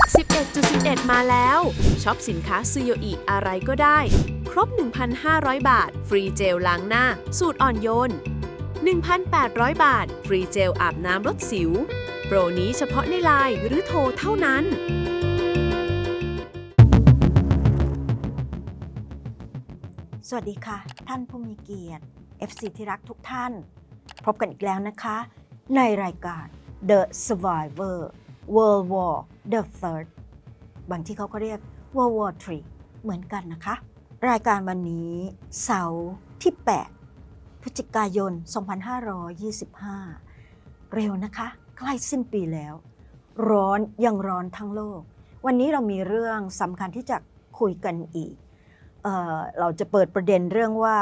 11.11 มาแล้วช็อปสินค้าซูโยอิอะไรก็ได้ ครบ 1,500 บาท ฟรีเจลล้างหน้า สูตรอ่อนโยน 1,800 บาท ฟรีเจลอาบน้ำลดสิว โปรนี้เฉพาะในไลน์หรือโทรเท่านั้น สวัสดีค่ะ ท่านผู้มีเกียรติ FC ที่รักทุกท่าน พบกันอีกแล้วนะคะ ในรายการ The Survivor World War the Third บางที่เขาก็เรียก World War III เหมือนกันนะคะ รายการวันนี้เสาร์ที่ 8 พฤศจิกายน 2525 เร็วนะคะ ใกล้สิ้นปีแล้ว ร้อนยังร้อนทั้งโลก วันนี้เรามีเรื่องสำคัญที่จะคุยกันอีกเออเราจะเปิดประเด็นเรื่องว่า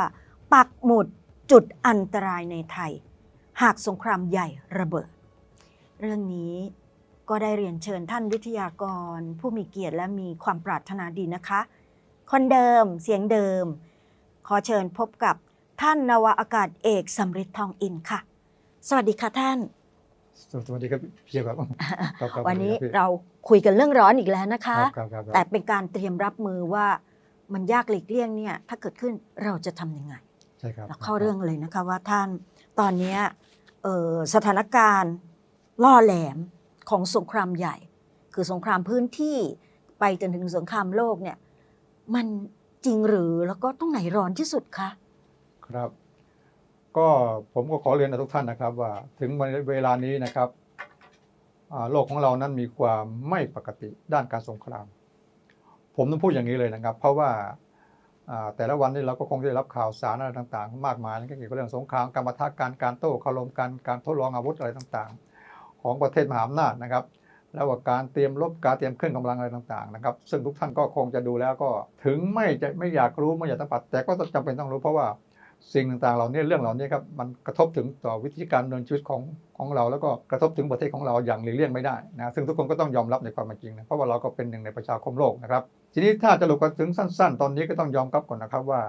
ปักหมุดจุดอันตรายในไทย หากสงครามใหญ่ระเบิด เรื่องนี้ ก็ได้เรียนเชิญท่านวิทยากร ผู้มีเกียรติและมีความปรารถนาดีนะคะ คนเดิมเสียงเดิม ขอเชิญพบกับท่านนวอากาศเอกสำริดทองอินค่ะ สวัสดีค่ะท่าน สวัสดีครับพี่เชียร์ครับครับครับวันนี้สสดีคเราคุยกันเรื่องร้อนอีกแล้วนะคะรับครับครับครับแต่เป็นการเตรียมรับมือว่ามันยากหลีกเลี่ยงเนี่ยถ้าเกิดขึ้นเราจะทำยังไง ใช่ครับเราเข้าเรื่องเลยนะคะว่าท่านตอนเนี้ยเอ่อสถานการณ์ล่อแหลม ของสงครามใหญ่ คือสงครามพื้นที่ไปจนถึงสงครามโลกเนี่ยมันจริงหรือแล้วก็ต้องไหนร้อนที่สุดคะครับ ก็ผมก็ขอเรียนกับทุกท่านนะครับว่าถึงเวลานี้นะครับโลกของเรานั้นมีความไม่ปกติด้านการสงคราม ผมต้องพูดอย่างนี้เลยนะครับ เพราะว่าแต่ละวันนี้เราก็คงได้รับข่าวสารอะไรต่าง ๆ มากมายเกี่ยวกับเรื่องสงครามการปะทะการการโต้คารมกันการทดลองอาวุธอะไรต่างๆ ของประเทศมหาอำนาจนะครับ แล้วว่าการเตรียมรบการเตรียมเครื่องกำลังอะไรต่างๆนะครับ ซึ่งทุกท่านก็คงจะดูแล้วก็ถึงไม่จะไม่อยากรู้ไม่อยากสัมผัสแต่ก็จำเป็นต้องรู้เพราะว่าสิ่งต่างๆเหล่านี้เรื่องเหล่านี้ครับมันกระทบถึงต่อวิธีการดำเนินชีวิตของของเรา แล้วก็กระทบถึงประเทศของเราอย่างหลีกเลี่ยงไม่ได้นะซึ่งทุกคนก็ต้องยอมรับในความเป็นจริงนะเพราะว่าเราก็เป็นหนึ่งในประชาคมโลกนะครับ ทีนี้ถ้าจะลงกันถึงสั้น ๆ ตอนนี้ก็ต้องยอมรับก่อนนะครับว่า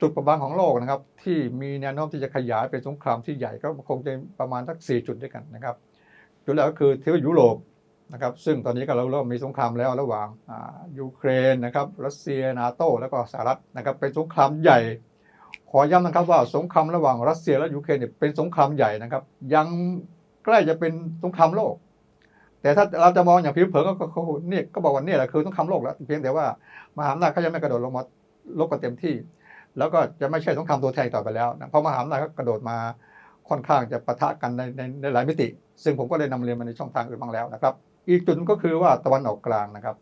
จุดประบางของโลกนะครับ ที่มีแนวโน้มที่จะขยายเป็นสงครามที่ใหญ่ก็คงจะประมาณสักสี่จุดด้วยกันนะครับ จุดแรกก็คือที่ว่ายุโรปนะครับ ซึ่งตอนนี้ก็เราเริ่มมีสงครามแล้วระหว่างยูเครนนะครับรัสเซียนาโตแล้วก็สหรัฐนะครับเป็นสงครามใหญ่ ขอย้ำนะครับว่าสงครามระหว่างรัสเซียและยูเครนเนี่ยเป็นสงครามใหญ่นะครับ ยังใกล้จะเป็นสงครามโลก แต่ถ้าเราจะมองอย่างผิวเผินก็เนี่ยก็บอกว่านี่แหละคือสงครามโลกแล้วเพียงแต่ว่ามหาอำนาจเขายังไม่กระโดดลงมาลบกันเต็มที่ แล้วก็จะไม่ใช่สงครามตัวแทนต่อไปแล้วนะเพราะมหาอำนาจก็กระโดดมาค่อนข้างจะปะทะกันในในในหลายมิติ ซึ่งผมก็ได้นำเรียนมาในช่องทางอื่นบ้างแล้วนะครับ อีกจุดก็คือว่าตะวันออกกลางนะครับ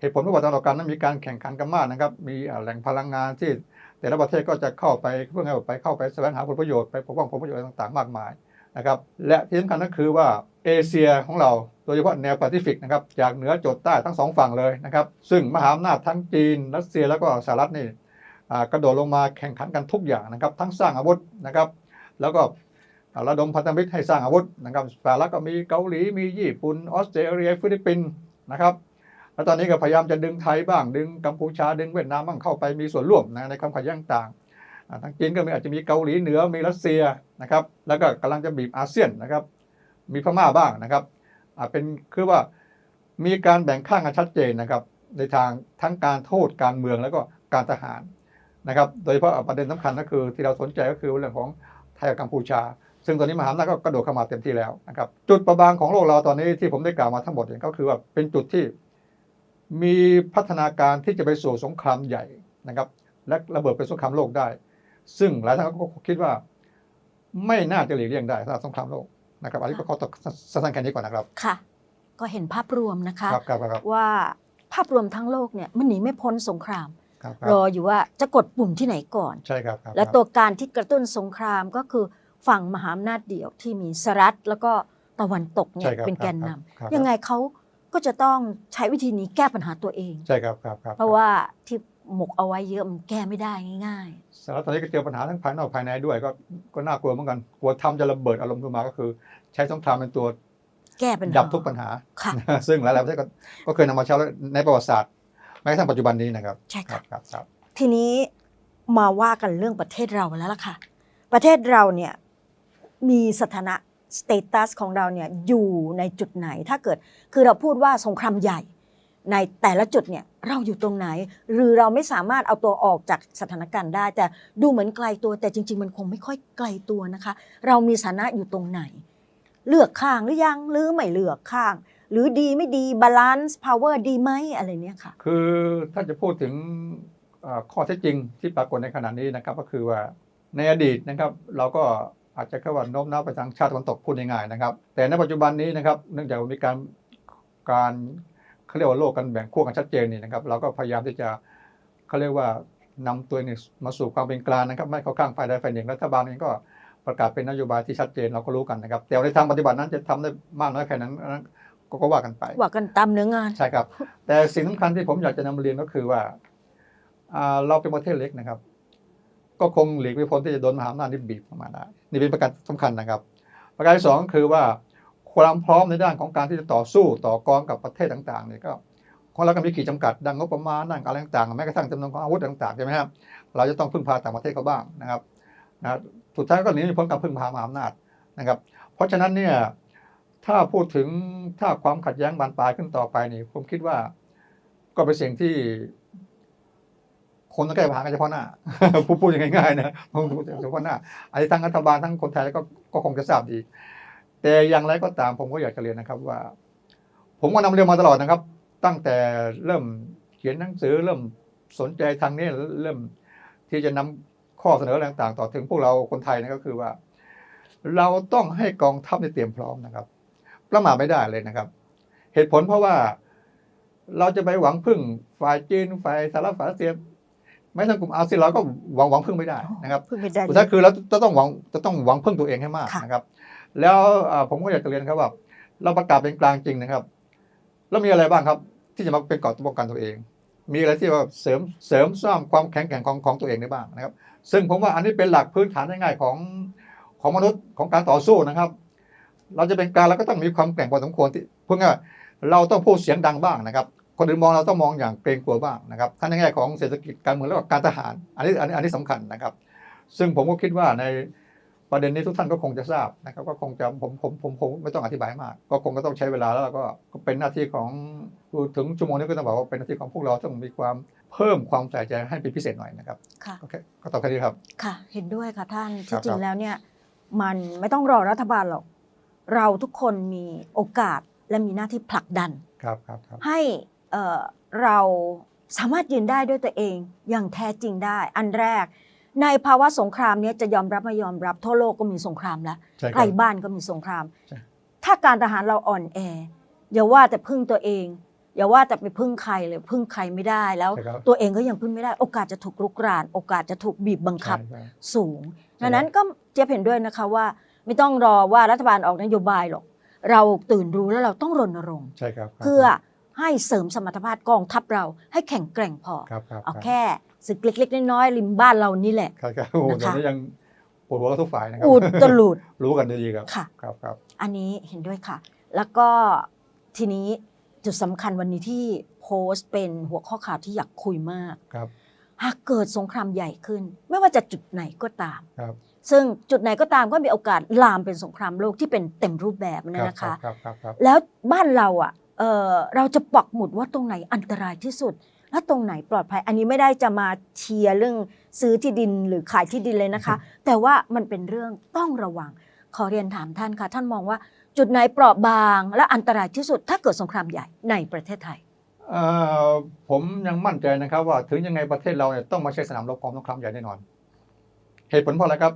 เหตุผลว่าตะวันออกกลางนั้นมีการแข่งขันกันมากนะครับ มีแหล่งพลังงานที่แต่ละประเทศก็จะเข้าไปเพื่อให้ไปเข้าไปแสวงหาผลประโยชน์ไปปกป้องผลประโยชน์ต่างๆ มากมายนะครับและที่สำคัญก็คือว่าเอเชียของเราโดยเฉพาะแนวแปซิฟิกนะครับจากเหนือจดใต้ทั้งสองฝั่งเลยนะครับซึ่งมหาอำนาจทั้งจีน รัสเซียแล้วก็สหรัฐนี่ กระโดดลงมาแข่งขันกันทุกอย่างนะครับ ทั้งสร้างอาวุธนะครับ แล้วก็ระดมพันธมิตรให้สร้างอาวุธนะครับสหรัฐก็มีเกาหลีมีญี่ปุ่นออสเตรเลียฟิลิปปินส์นะครับแล้วตอนนี้ก็พยายามจะดึงไทยบ้าง ดึงกัมพูชาดึงเวียดนามบ้างเข้าไปมีส่วนร่วมนะในความขัดแย้งต่างอ่าทางจีนก็มีอาจจะมีเกาหลีเหนือมีรัสเซียนะครับ แล้วก็กำลังจะบีบอาเซียนนะครับ มีพม่าบ้างนะครับเป็นคือว่ามีการแบ่งข้างกันชัดเจนนะครับ ในทางทั้งการโทษการเมืองแล้วก็การทหาร นะครับ โดยเฉพาะประเด็นสำคัญก็คือที่เราสนใจก็คือเรื่องของไทยกับกัมพูชา ซึ่งตอนนี้มหาอำนาจก็กระโดดเข้ามาเต็มที่แล้วนะครับ จุดประบางของโลกเราตอนนี้ที่ผมได้กล่าวมาทั้งหมดเนี่ยก็คือว่าเป็นจุดที่มีพัฒนาการที่จะไปสู่สงครามใหญ่นะครับ และระเบิดเป็นสงครามโลกได้ ซึ่งหลายท่านก็คิดว่าไม่น่าจะหลีกเลี่ยงได้สำหรับสงครามโลกนะครับอันนี้ก็ขอตกสั้นๆแค่นี้ก่อนนะครับค่ะ ก็เห็นภาพรวมนะคะครับครับครับว่าภาพรวมทั้งโลกเนี่ยมันหนีไม่พ้นสงคราม ครับครรัอบอยู่ว่าจะกดปุ่มที่ไหนก่อน ใช่ครับครับและตัวการที่กระตุ้นสงครามก็คือฝั่งมหาอำนาจเดี่ยวที่มีสหรัฐแล้วก็ตะวันตกเนี่ใช่ยครับเป็นแกนนำครับยังไงเขาก็จะต้องใช้วิธีนี้แก้ปัญหาตัวเอง ใช่ครับครับครับเพราะว่าที่หมกเอาไว้เยอะมันแก้ไม่ได้ง่าย สหรัฐตอนนี้ก็เจอปัญหาทั้งภายนอกภายในด้วยก็ก็น่ากลัวเหมือนกันกลัวทำจะระเบิดอารมณ์ขึ้นมาก็คือ ใช้สงครามเป็นตัวๆ แก้ปัญหาดับทุกปัญหา ค่ะ ซึ่งหลายๆประเทศก็ก็เคยนำมาใช้แล้วในประวัติศาสตร์แม้กระทั่งปัจจุบันนี้นะครับใช่ครัค่ะบครับครับ ทีนี้มาว่ากันเรื่องประเทศเราแล้วล่ะค่ะ ประเทศเราเนี่ยมีสถานะสเตตัสของเราเนี่ยอยู่ในจุดไหนถ้าเกิดคือเราพูดว่าสงครามใหญ่ ในแต่ละจุดเนี่ยเราอยู่ตรงไหน หรือเราไม่สามารถเอาตัวออกจากสถานการณ์ได้ แต่ดูเหมือนไกลตัวแต่จริง ๆ มันคงไม่ค่อยไกลตัวนะคะ เรามีฐานะอยู่ตรงไหน เลือกข้างหรือยังหรือไม่เลือกข้าง หรือดีไม่ดีบาลานซ์พาวเวอร์ดีไหมอะไรเนี่ยค่ะ คือถ้าจะพูดถึงข้อเท็จจริงที่ปรากฏในขณะนี้นะครับ ก็คือว่าในอดีตนะครับ เราก็อาจจะแค่ว่าโน้มน้าวไปทางชาติตะวันตกพูดง่ายๆนะครับ แต่ในปัจจุบันนี้นะครับ เนื่องจากมีการการเขาเรียกว่าโลกกันแบ่งขั้วกันชัดเจนนี่นะครับ เราก็พยายามที่จะเขาเรียกว่านำตัวเองมาสู่ความเป็นกลางนะครับ ไม่เข้าข้างฝ่ายใดฝ่ายหนึ่งรัฐบาลเองก็ประกาศเป็นนโยบายที่ชัดเจนเราก็รู้กันนะครับ แต่ในทางปฏิบัตินั้นจะทำได้มากน้อยแค่นั้นนั้น ก็ก็ว่ากันไป ว่ากันตามเนื้องาน ใช่ครับ แต่สิ่งสำคัญที่ผมอยากจะนำเรียนก็คือว่าอ่าเราเป็นประเทศเล็กนะครับ ก็คงหลีกไม่พ้นที่จะโดนมหาอำนาจนี่บีบเข้ามาได้นี่เป็นประการสำคัญนะครับ ประการที่สองก็คือว่าความพร้อมในด้านของการที่จะต่อสู้ต่อกรกับประเทศต่างๆเนี่ยก็ของเราก็มีขีดจำกัดดังงบประมาณดังอะไรต่างๆแม้กระทั่งจำนวนของอาวุธต่างๆใช่ไหมครับเราจะต้องพึ่งพาต่างประเทศเขาบ้างนะครับนะสุดท้ายก็หนีไม่พ้นการพึ่งพามหาอำนาจนะครับ เพราะฉะนั้นเนี่ย ถ้าพูดถึงถ้าความขัดแย้งบานปลายขึ้นต่อไปนี่ผมคิดว่า ก็เป็นสิ่งที่ คนต้องแก้ปัญหากันเฉพาะหน้าพูดพูดอย่างง่ายๆนะพูดเฉพาะหน้าอันนี้ทั้งรัฐบาลทั้งคนไทยก็ก็คงจะทราบดี แต่อย่างไรก็ตามผมก็อยากจะเรียนนะครับว่า ผมก็นำเรียนมาตลอดนะครับ ตั้งแต่เริ่มเขียนหนังสือเริ่มสนใจทางนี้เริ่มที่จะนำข้อเสนอต่างๆ ต่อถึงพวกเราคนไทยนะก็คือว่า เราต้องให้กองทัพได้เตรียมพร้อมนะครับ ประมาทไม่ได้เลยนะครับ เหตุผลเพราะว่าเราจะไปหวังพึ่งฝ่ายจีนฝ่ายสหรัฐฝ่ายรัสเซียไม่ทั้งกลุ่มอาเซียนเราก็หวังหวังพึ่งไม่ได้นะครับเพิ่งไปได้สุดท้ายคือเราจะต้องหวังจะต้องหวังพึ่งตัวเองให้มากค่ะนะครับ แล้วอ่าผมก็อยากจะเรียนครับว่าเราประกาศเป็นกลางจริงนะครับ แล้วมีอะไรบ้างครับ ที่จะมาเป็นเกราะป้องกันตัวเอง มีอะไรที่ว่าเสริมเสริมสร้างความแข็งแกร่งของของตัวเองได้บ้างนะครับ ซึ่งผมว่าอันนี้เป็นหลักพื้นฐานง่ายๆของของมนุษย์ของการต่อสู้นะครับ เราจะเป็นกลางเราก็ต้องมีความแกร่งพอสมควรที่เพื่อว่าเราต้องพูดเสียงดังบ้างนะครับ คนอื่นมองเราต้องมองอย่างเกรงกลัวบ้างนะครับทั้งในแง่ของเศรษฐกิจการเมืองแล้วก็การทหาร อันนี้อันนี้อันนี้สำคัญนะครับ ซึ่งผมก็คิดว่าในประเด็นนี้ทุกท่านก็คงจะทราบนะครับ ก็คงจะผมผมผมผมไม่ต้องอธิบายมาก ก็คงก็ต้องใช้เวลาแล้วก็ก็เป็นหน้าที่ของถึงชั่วโมงนี้ก็ต้องบอกว่าเป็นหน้าที่ของพวกเราต้องมีความเพิ่มความใส่ใจให้เป็นพิเศษหน่อยนะครับค่ะโอเคก็ตอบแค่นี้ครับ ค่ะ เห็นด้วยค่ะท่านครัที่บจริครังบแล้วเนี่ยมันไม่ต้องรอรัฐบาลหรอก เราทุกคนมีโอกาสและมีหน้าที่ผลักดัน ครับครับครับให้เอ่อเราสามารถยืนได้ด้วยตัวเองอย่างแท้จริงได้ อันแรก ในภาวะสงครามเนี้จะยอมรับไม่ยอมรับทั่วโลกก็มีสงครามแล้วใช่คใกรัล้บบ้านก็มีสงครามใช่ถ้าการทหารเราอ่อนแออย่าว่าแต่พึ่งตัวเอง อย่าว่าแต่ไปพึ่งใครเลยพึ่งใครไม่ได้แล้วใช่ครับตัวเองก็ยังพึ่งไม่ได้ โอกาสจะถูกลุกราน โอกาสจะถูกบีบบังคับใช่ใช่สูงใช่ดังนั้นก็เจ๊ยบเห็นด้วยนะคะว่า ไม่ต้องรอว่ารัฐบาลออกนโยบายหรอก เราตื่นรู้แล้วเราต้องรณรงค์ใช่ครับครับเพื่อให้เสริมสมรรถภาพกองทัพเราให้แข็งแกร่งพอครับครับเอาครับแค่ศึกเล็กๆน้อยๆริมบ้านเรานี่แหละครับครับโอ้โหนะคะตอนนี้ยังปวดหัวกันทุกฝ่ายนะครับอูดตลุดรู้กันดีๆครับค่ะครับครับอันนี้เห็นด้วยค่ะ แล้วก็ทีนี้จุดสำคัญวันนี้ที่โพสต์เป็นหัวข้อข่าวที่อยากคุยมากครับ หากเกิดสงครามใหญ่ขึ้น ไม่ว่าจะจุดไหนก็ตามครับ ซึ่งจุดไหนก็ตามก็มีโอกาสลามเป็นสงครามโลกที่เป็นเต็มรูปแบบนะนะคะครับครับครับแล้วบ้านเราอะเออเราจะปักหมุดว่าตรงไหนอันตรายที่สุด และตรงไหนปลอดภัย อันนี้ไม่ได้จะมาเชียร์เรื่องซื้อที่ดินหรือขายที่ดินเลยนะคะ แต่ว่ามันเป็นเรื่องต้องระวัง ขอเรียนถามท่านค่ะ ท่านมองว่าจุดไหนเปราะบางและอันตรายที่สุด ถ้าเกิดสงครามใหญ่ในประเทศไทยเอ่อผมยังมั่นใจนะครับว่าถึงยังไงประเทศเราเนี่ยต้องมาใช้สนามรบของสงครามใหญ่แน่นอน เหตุผลเพราะอะไรครับ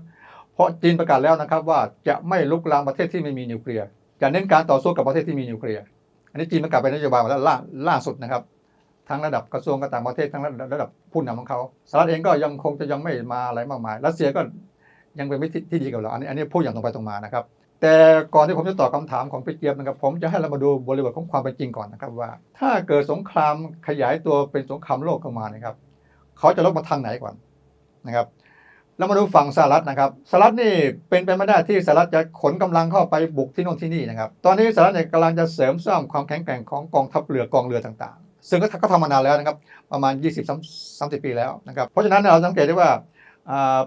เพราะจีนประกาศแล้วนะครับว่าจะไม่ลุกลามประเทศที่ไม่มีนิวเคลียร์จะเน้นการต่อสู้กับประเทศที่มีนิวเคลียร์อันนี้จีนประกาศเป็นนโยบายมาแล้วล่าล่าสุดนะครับ ทั้งระดับกระทรวงการต่างประเทศทั้งระดับผู้นำของเขาสหรัฐเองก็ยังคงจะยังไม่มาอะไรมากมายรัสเซียก็ยังเป็นมิตรที่ดีกับเราอันนี้อันนี้พูดอย่างตรงไปตรงมานะครับ แต่ก่อนที่ผมจะตอบคำถามของพี่เจี๊ยบนะครับ ผมจะให้เรามาดูบริบทของความเป็นจริงก่อนนะครับว่า ถ้าเกิดสงครามขยายตัวเป็นสงครามโลกเข้ามานะครับ เขาจะลบมาทางไหนก่อนนะครับ แล้วมาดูฝั่งสหรัฐนะครับสหรัฐนี่เป็นไปไม่ได้ที่สหรัฐจะขนกำลังเข้าไปบุกที่โน่นที่นี่นะครับ ตอนนี้สหรัฐเนี่ยกำลังจะเสริมสร้างความแข็งแกร่งของกองทัพเรือกองเรือต่างๆ ซึ่งก็ก็ทำมานานแล้วนะครับ ประมาณ 20-30 ปีแล้วนะครับ เพราะฉะนั้นเราสังเกตได้ว่า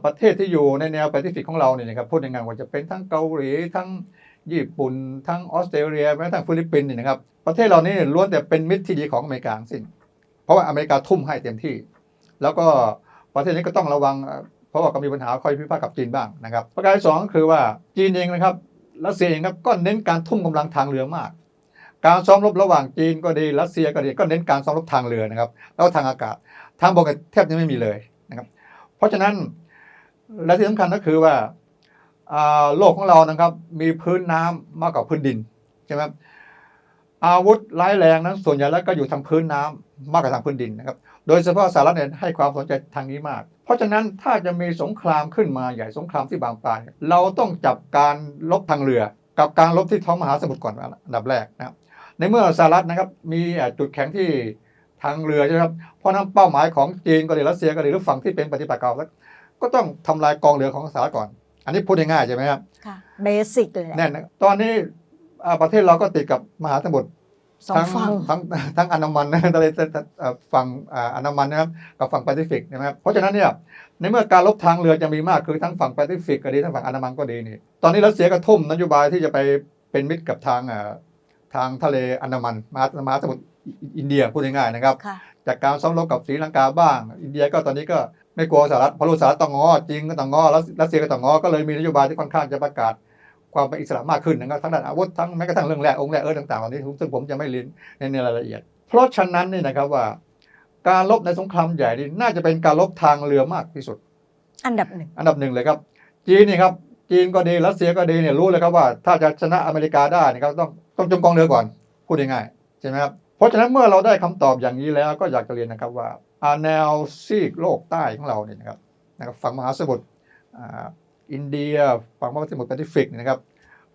ประเทศที่อยู่ในแนวแปซิฟิกของเราเนี่ยนะครับพูดยังไงว่าจะเป็นทั้งเกาหลีทั้งญี่ปุ่นทั้งออสเตรเลียแม้ทั่งฟิลิปปินส์นี่นะครับประเทศเหล่านี้ล้วนแต่เป็นมิตรที่ดีของอเมริกาสิ้น เพราะว่าอเมริกาทุ่มให้เต็มที่ แล้วก็ประเทศนี้ก็ต้องระวัง ราะว่าก็มีปัญหาคอยพิพาทกับจีนบ้างนะครับ ประการที่สองคือว่าจีนเองนะครับรัสเซียเองครับก็เน้นการทุ่มกำลังทางเรือมาก การซ้อมรบระหว่างจีนก็ดีรัสเซียก็ดีก็เน้นการซ้อมรบทางเรือนะครับแล้วทางอากาศทางบกแทบจะไม่มีเลยนะครับ เพราะฉะนั้นและที่สำคัญก็คือว่าโลกของเรานะครับ มีพื้นน้ำมากกว่าพื้นดินใช่ไหมอาวุธร้ายแรงนั้นส่วนใหญ่แล้วก็อยู่ทางพื้นน้ำมากกว่าทางพื้นดินนะครับ โดยเฉพาะสหรัฐเนี่ยให้ความสนใจทางนี้มาก เพราะฉะนั้นถ้าจะมีสงครามขึ้นมาใหญ่สงครามที่บางปลาย เราต้องจับการลบทางเรือ กับการลบที่ท้องมหาสมุทรก่อนอันดับแรกนะครับในเมื่อสหรัฐนะครับมีเอ่อจุดแข็งที่ทางเรือใช่ไหมครับเพราะฉะนั้นเป้าหมายของจีนก็ดีรัสเซียก็ดีหรือฝั่งที่เป็นปฏิปักษ์กับเราก็ต้องทำลายกองเรือของสหรัฐก่อน อันนี้พูดง่ายๆใช่ไหมครับค่ะเบสิกเลยแหละแน่นนะตอนนี้อ่าประเทศเราก็ติดกับมหาสมุทร สองทั้งฝั่ง ทั้งทั้งอันดามันนะทะเลเอ่อฝั่งอ่าอันดามันนะครับกับฝั่งแปซิฟิกนะครับเพราะฉะนั้นเนี่ยในเมื่อการลบทางเรือจะมีมากคือทั้งฝั่งแปซิฟิกก็ดีทั้งฝั่งอันดามันก็ดีนี่ตอนนี้รัสเซียก็ทุ่มนโยบายที่จะไปเป็นมิตรกับทางอ่าทางทะเลอันดามันมหามหาสมุทรอินเดียพูดง่ายๆนะครับค่ะจากการซ้อมรบกับศรีลังกาบ้าง อินเดียก็ตอนนี้ก็ไม่กลัวสหรัฐเพราะรู้สหรัฐต้องงอจีนก็ต้องงอรัสรัสเซียก็ต้องงอก็เลยมีนโยบายที่ค่อนข้างจะประกาศ ความเป็นอิสระมากขึ้นนะครับทั้งด้านอาวุธทั้งแม้กระทั่งเรื่องแร่องค์แร่เออต่างๆเหล่านี้ซึ่งผมจะไม่ลินในในรายละเอียด เพราะฉะนั้นนี่นะครับว่า การลบในสงครามใหญ่นี่น่าจะเป็นการลบทางเรือมากที่สุด อันดับหนึ่งอันดับหนึ่งเลยครับ จีนนี่ครับจีนก็ดีรัสเซียก็ดีเนี่ยรู้เลยครับว่า ถ้าจะชนะอเมริกาได้นะครับต้องต้องจมกองเรือก่อนพูดง่ายๆใช่ไหมครับเพราะฉะนั้นเมื่อเราได้คำตอบอย่างนี้แล้วก็อยากจะเรียนนะครับว่าอ่าแนวซีกโลกใต้ของเราเนี่ยนะครับนะครับฝั่งมหาสมุทร อินเดียฝั่งมหาสมุทรแปซิฟิกนี่นะครับ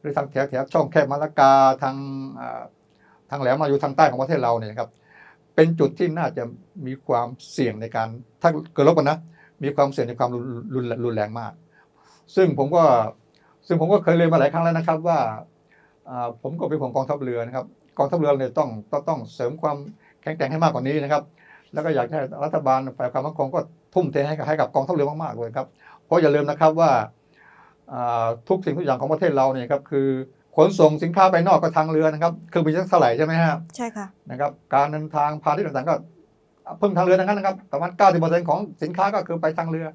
หรือทางแถวแถวช่องแคบมาลากาทางทางแหลมมาอยู่ทางใต้ของประเทศเราเนี่ยนะครับ เป็นจุดที่น่าจะมีความเสี่ยงในการถ้าเกิดลบกันนะ มีความเสี่ยงในความรุนรุนแรงมาก ซึ่งผมก็ซึ่งผมก็เคยเรียนมาหลายครั้งแล้วนะครับว่าผมก็เป็นของกองทัพเรือนะครับกองทัพเรือเนี่ยต้องต้องต้องเสริมความแข็งแกร่งให้มากกว่านี้นะครับ แล้วก็อยากให้รัฐบาลฝ่ายความมั่นคงก็ทุ่มเทให้กับให้กับกองทัพเรือมากๆเลยครับเพราะอย่าลืมนะครับว่า ทุกสิ่งทุกอย่างของประเทศเราเนี่ยครับคือขนส่งสินค้าไปนอกก็ทางเรือนะครับเครื่องบินสักเท่าไหร่ใช่ไหมฮะใช่ค่ะนะครับการเดินทางพาณิชย์ต่างๆก็พึ่งทางเรือทั้งนั้นนะครับประมาณ90%ของสินค้าก็คือไปทางเรือ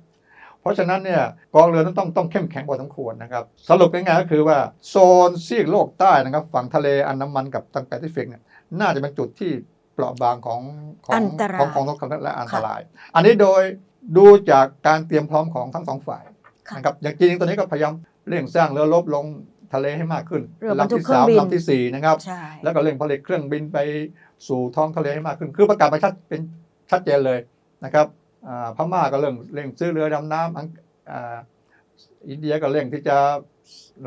เพราะฉะนั้นเนี่ยกองเรือนั้นต้องต้องเข้มแข็งพอสมควรนะครับสรุปง่ายๆก็คือว่าโซนซีกโลกใต้นะครับฝั่งทะเลอันดามันกับทางแปซิฟิกเนี่ยน่าจะเป็นจุดที่เปราะบางของขออังนตรายของของของและอันตราย อันนี้โดยดูจากการเตรียมพร้อมของทั้งสองฝ่ายค่ะ นะครับอย่างจีนตอนนี้ก็พยายามเร่งสร้างเรือรบลงทะเลให้มากขึ้นเรือบรรลำทุกที่เครื่อสางมบินลำที่สี่นะครับใช่แล้วก็เร่งผลิตเครื่องบินไปสู่ท้องทะเลให้มากขึ้น คือประกาศไปชัดเป็นชัดเจนเลยนะครับอ่าพม่าก็เร่งเร่งซื้อเรือดำน้ำอังอ่าอินเดียก็เร่งที่จะ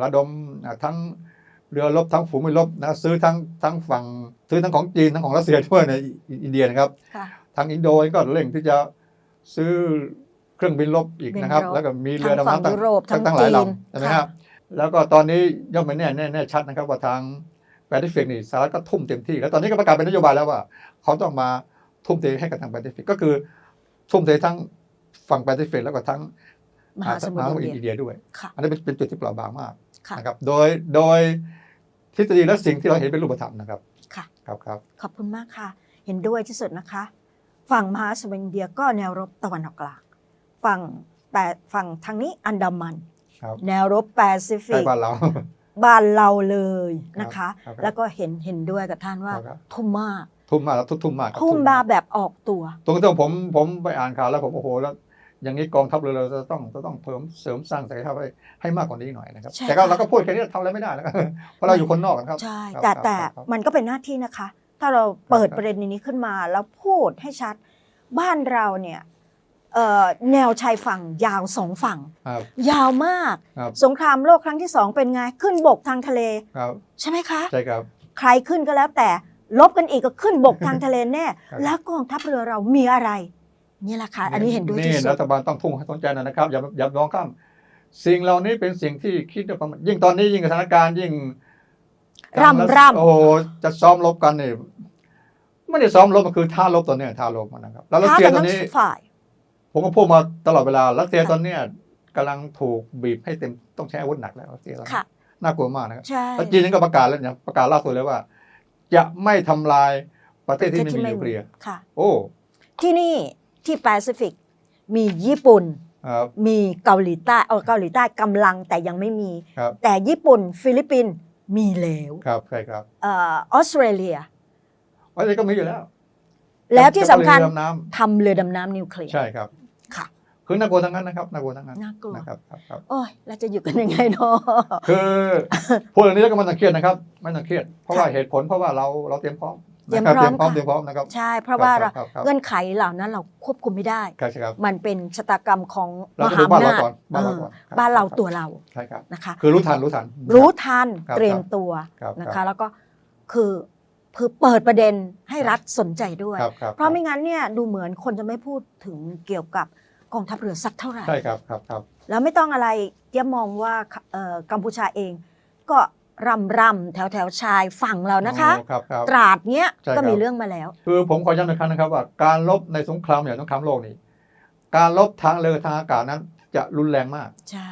ระดมอ่าทั้งเรือรบทั้งฝูงไม่รบนะซื้อทั้งทั้งฝั่งซื้อทั้งของจีนทั้งของรัสเซียด้วยในอินเดียนะครับค่ะทางอินโดก็เร่งที่จะซื้อ เครื่องบินรบอีกนะครับบินรบแล้วก็มีเรือทั้งฝั่งดำน้ำตั้งยุโรปทั้งตั้งหลายจีนลำใช่ไหมค่ะครับแล้วก็ตอนนี้ย่อมไม่แน่แน่แน่ชัดนะครับว่าทางแปซิฟิกนี่สหรัฐก็ทุ่มเต็มที่ แล้วตอนนี้ก็ประกาศเป็นนโยบายแล้วว่า เขาต้องมาทุ่มเทให้กับทางแปซิฟิกก็คือทุ่มเททั้งฝั่งแปซิฟิกแล้วก็ทั้งมหาสมุทรอ่อินเดียอินเดียด้วยค่ะอันนี้เป็นเป็นจุดที่เปราะบางมากค่ะนะครับ โดยโดยทฤษฎีและสิ่งที่เราเห็นเป็นรูปธรรมนะครับ ค่ะ ครับครับ ขอบคุณมากค่ะ เห็นด้วยที่สุดนะคะ ฝั่งมหาสมุทรอินเดียก็แนวรบตะวันออกกลาง ฝั่งแปดฝั่งทางนี้อันดามัน ครับแนวรบแปซิใกฟิล้กบ้านเรา บ้านเราเลยนะคะ ครับแล้วก็เห็นเห็นด้วยกับท่านว่าครับ ทุ่มมากทุ่มมากทุ่มทุ่มมากครับทุ่มมาแบบออกตัว ตรงๆผมผมไปอ่านข่าวแล้วผมโอ้โหแล้ว อย่างนี้กองทัพเรือเราจะต้องจะต้องเพิ่มเสริมสร้างศักยภาพให้ให้มากกว่านี้หน่อยนะครับ ใช่แต่ก็ค่ะ เราก็พูดแค่นี้ทำอะไรไม่ได้นะครับเพราะเราอยู่คนนอกนะครับ ใช่ ครับแต่ครับแต่ครับมันก็เป็นหน้าที่นะคะ ถ้าเราเปิดครับ ประเด็นนี้ขึ้นมาแล้วพูดให้ชัด บ้านเราเนี่ย เอ่อแนวชายฝั่งยาวสองฝั่ง ครับ ยาวมาก ครับ สงครามโลกครั้งที่สองเป็นไง ขึ้นบกทางทะเล ครับใช่ไหมคะ ใช่ครับ ใครขึ้นก็แล้วแต่ลบกันอีกก็ขึ้นบกทางทะเลแน่ ครับแล้วกองทัพเรือเรามีอะไร นี่แหละค่ะ อันนี้เห็นด้วยที่นี่สุรัดฐบาลต้องทุ่งให้สนใจหนอยนะครับอย่าอย่ามองข้ามสิ่งเหล่านี้เป็นสิ่งที่คิดด้วยความยิ่งตอนนี้ยิ่งสถานการณ์ยิ่งร่ำร่ำ โอ้โหจะซ้อมรบกันนี่ไม่ได้ซ้อมรบมันคือท่ารบตัวเนี้ยท่ารบมันนะครับแล้วรัสท้าเซียกันตอทั้นงนี้ ฝ่าย ผมก็พูดมาตลอดเวลารัสเซียค่ะตอนเนี้ยกำลังถูกบีบให้เต็มต้องใช้อาวุธหนักแล้วรัสเซียตอนนี้ค่ะ น่ากลัวมากนะครับใช่ แล้วจีนนี่ก็ประกาศแล้วเนี่ยประกาศล่าสุดเลยว่า จะไม่ทำลายประเทศที่ไม่มีนิวเคลียร์ค่ะ โอ้ที่นี่ที่แปซิฟิกมีญี่ปุ่น ครับ มีเกาหลีใต้เออเกาหลีใต้กำลังแต่ยังไม่มี ครับ แต่ญี่ปุ่น ฟิลิปปินส์มีแล้วครับใช่ครับเอ่อออสเตรเลีย อันนี้ก็มีอยู่แล้ว แล้วที่สำคัญจะไปเรือดำน้ทำเรือดำน้ำนิวเคลียำร์ ใช่ครับค่ะ คือน่ากลัวทั้งนั้นนะครับน่ากลัวทั้งนั้นน่ากลัวนะครับครับครับ โอ้ยแล้วจะอยู่กันยังไงเนาะ คือพูดอย่างนี้แล้วก็ไมันต้องเครียดนะครับ ไม่ต้องเครียดเพราะว่าค่ะเหตุผลเพราะว่าเราเราเตรียมพร้อมเตรียมนะคบพร้อมเตรียมพร้อมค่ะเตรียมพร้อมนะครับใช่ เพราะว่าครับครับครับเงื่อนไขเหล่านั้นเราควบคุมไม่ได้ใช่ใช่ครับมันเป็นชะตากรรมของเรามจะหาดูบ้านอำเรานาจก่อนบ้านเราก่อนเออครับบ้านเราครับตัวเราใช่ครับนะคะ คือรู้ทันรู้ทัน รู้ทันครับเตรียมตัวครับนะคคะรับแล้วก็คือ คือเปิดประเด็นให้รัฐสนใจด้วย ครับครับเพราะไม่งั้นเนี่ยดูเหมือนคนจะไม่พูดถึงเกี่ยวกับกองทัพเรือสักเท่าไหร่ ใช่ครับครับครับ แล้วไม่ต้องอะไรเจี๊ยบมองว่าเอ่อกัมพูชาเอง ก็รำรำแถวแถวชายฝั่งเรานะคะโอ้ครับครับ ตราดเนี้ยใช่ก็มีครับเรื่องมาแล้ว คือผมขอย้ำอีกครั้งนะครับว่าการลบในสงครามอย่างสงครามโลกนี้ การลบทางเรือทางอากาศนั้นจะรุนแรงมาก ใช่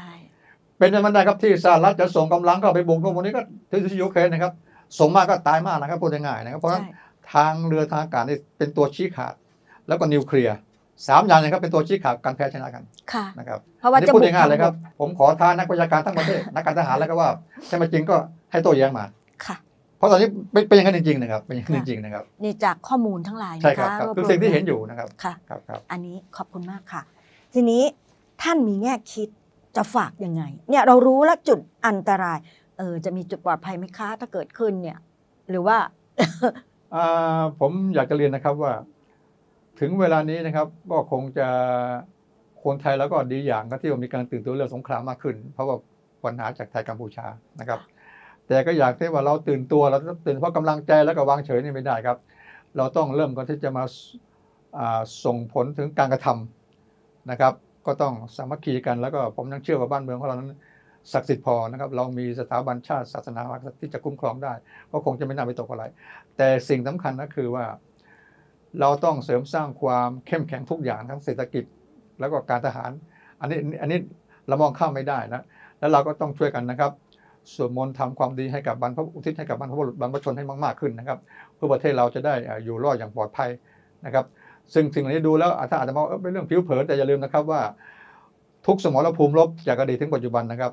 เป็นไปไม่ได้ครับที่สหรัฐจะส่งกำลังเข้าไปบุกตรงนี้ก็ที่ที่ยูเครนนะครับ ส่งมากก็ตายมากนะครับพูดง่ายๆนะครับ เพราะฉะนั้นใช่ทางเรือทางอากาศนี่เป็นตัวชี้ขาด แล้วก็นิวเคลียร์สามอย่างนะครับเป็นตัวชี้ขาดการแพ้ชนะกันค่ะนะครับเพราะว่าอันนี้จะพูดบุกง่ายๆเลยครับทางผมขอท้านักวิชาการทั้งประเทศนักการทหารแล้วก็ว่าใช่ไหมจริงก็ให้โต้แย้งมาค่ะเพราะตอนนี้เป็นเป็นอย่างนั้นจริงๆนะครับเป็นอย่างนั้นจริงๆนะครับนี่จากข้อมูลทั้งหลายใช่นะครับคะครับรวบคือรวมสิ่งที่เห็นอยู่นะครับค่ะครับครับอันนี้ขอบคุณมากค่ะ ทีนี้ท่านมีแง่คิดจะฝากยังไงเนี่ยเรารู้แล้วจุดอันตราย เออจะมีจุดปลอดภัยไหมคะถ้าเกิดขึ้นเนี่ย หรือว่าอ่าผมอยากจะเรียนนะครับว่า ถึงเวลานี้นะครับ ก็คงจะคนไทยแล้วก็ดีอย่างก็ที่ว่ามีการตื่นตัวเรื่องสงครามมากขึ้น เพราะว่าปัญหาจากไทยกัมพูชานะครับ แต่ก็อยากที่ว่าเราตื่นตัวเราต้องตื่นเพราะกำลังใจแล้วก็วางเฉยนี่ไม่ได้ครับ เราต้องเริ่มก่อนที่จะมาส่งผลถึงการกระทำนะครับ ก็ต้องสามัคคีกันแล้วก็ผมยังเชื่อว่าบ้านเมืองของเรานั้น ศักดิ์สิทธิ์พอนะครับ เรามีสถาบันชาติศาสนาที่จะคุ้มครองได้ ก็คงจะไม่น่าไปตกอะไร แต่สิ่งสำคัญก็คือว่า เราต้องเสริมสร้างความเข้มแข็งทุกอย่างทั้งเศรษฐกิจ แล้วก็การทหาร อันนี้อันนี้เรามองข้ามไม่ได้นะ แล้วเราก็ต้องช่วยกันนะครับสวดมนต์ทำความดีให้กับบรรพอุทิศให้กับบรรพบุรุษบรรพชนให้มากๆขึ้นนะครับ เพื่อประเทศเราจะได้อยู่รอดอย่างปลอดภัยนะครับ ซึ่งสิ่งเหล่านี้ดูแล้วอาอาจจะมองว่าเอ้ยเป็นเรื่องผิวเผินแต่อย่าลืมนะครับว่า ทุกสมรภูมิรบจากอดีตถึงปัจจุบันนะครับ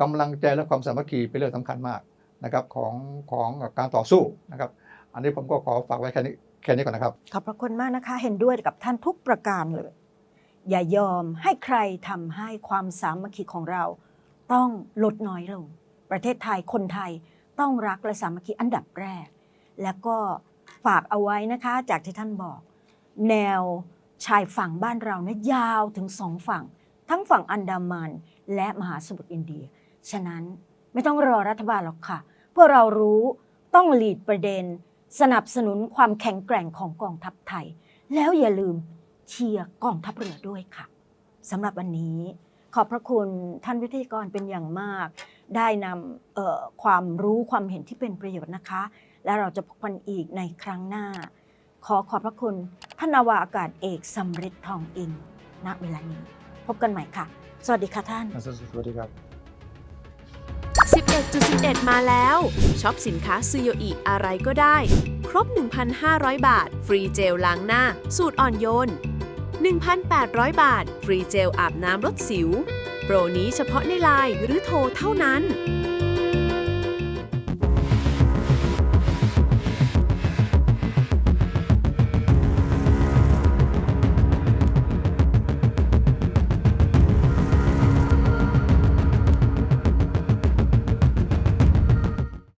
กำลังใจและความสามัคคีเป็นเรื่องสำคัญมากนะครับของของการต่อสู้นะครับ อันนี้ผมก็ขอฝากไว้แค่นี้แค่นี้ก่อนนะครับ ขอบพระคุณมากนะคะ เห็นด้วยกับท่านทุกประการเลย อย่ายอมให้ใครทำให้ความสามัคคีของเรา ต้องลดน้อยลง ประเทศไทยคนไทยต้องรักและสามัคคีอันดับแรก แล้วก็ฝากเอาไว้นะคะจากที่ท่านบอก แนวชายฝั่งบ้านเรานะยาวถึงสองฝั่ง ทั้งฝั่งอันดามันและมหาสมุทรอินเดีย ฉะนั้นไม่ต้องรอรัฐบาลหรอกค่ะ พวกเรารู้ต้องหลีดประเด็น สนับสนุนความแข็งแกร่งของกองทัพไทย แล้วอย่าลืมเชียร์กองทัพเรือด้วยค่ะสำหรับวันนี้ขอบพระคุณท่านวิทยากรเป็นอย่างมาก ได้นำความรู้ความเห็นที่เป็นประโยชน์นะคะ และเราจะพบกันอีกในครั้งหน้า ขอขอบพระคุณท่านนาวาอากาศเอกสำริดทองอินณเวลานี้ พบกันใหม่ค่ะ สวัสดีค่ะท่าน สวัสดีครับ 11.11 มาแล้วช็อปสินค้าซูโยอิอะไรก็ได้ ครบ 1,500 บาท ฟรีเจลล้างหน้า สูตรอ่อนโยน 1,800 บาท ฟรีเจลอาบน้ำลดสิว โปรนี้เฉพาะในไลน์หรือโทรเท่านั้น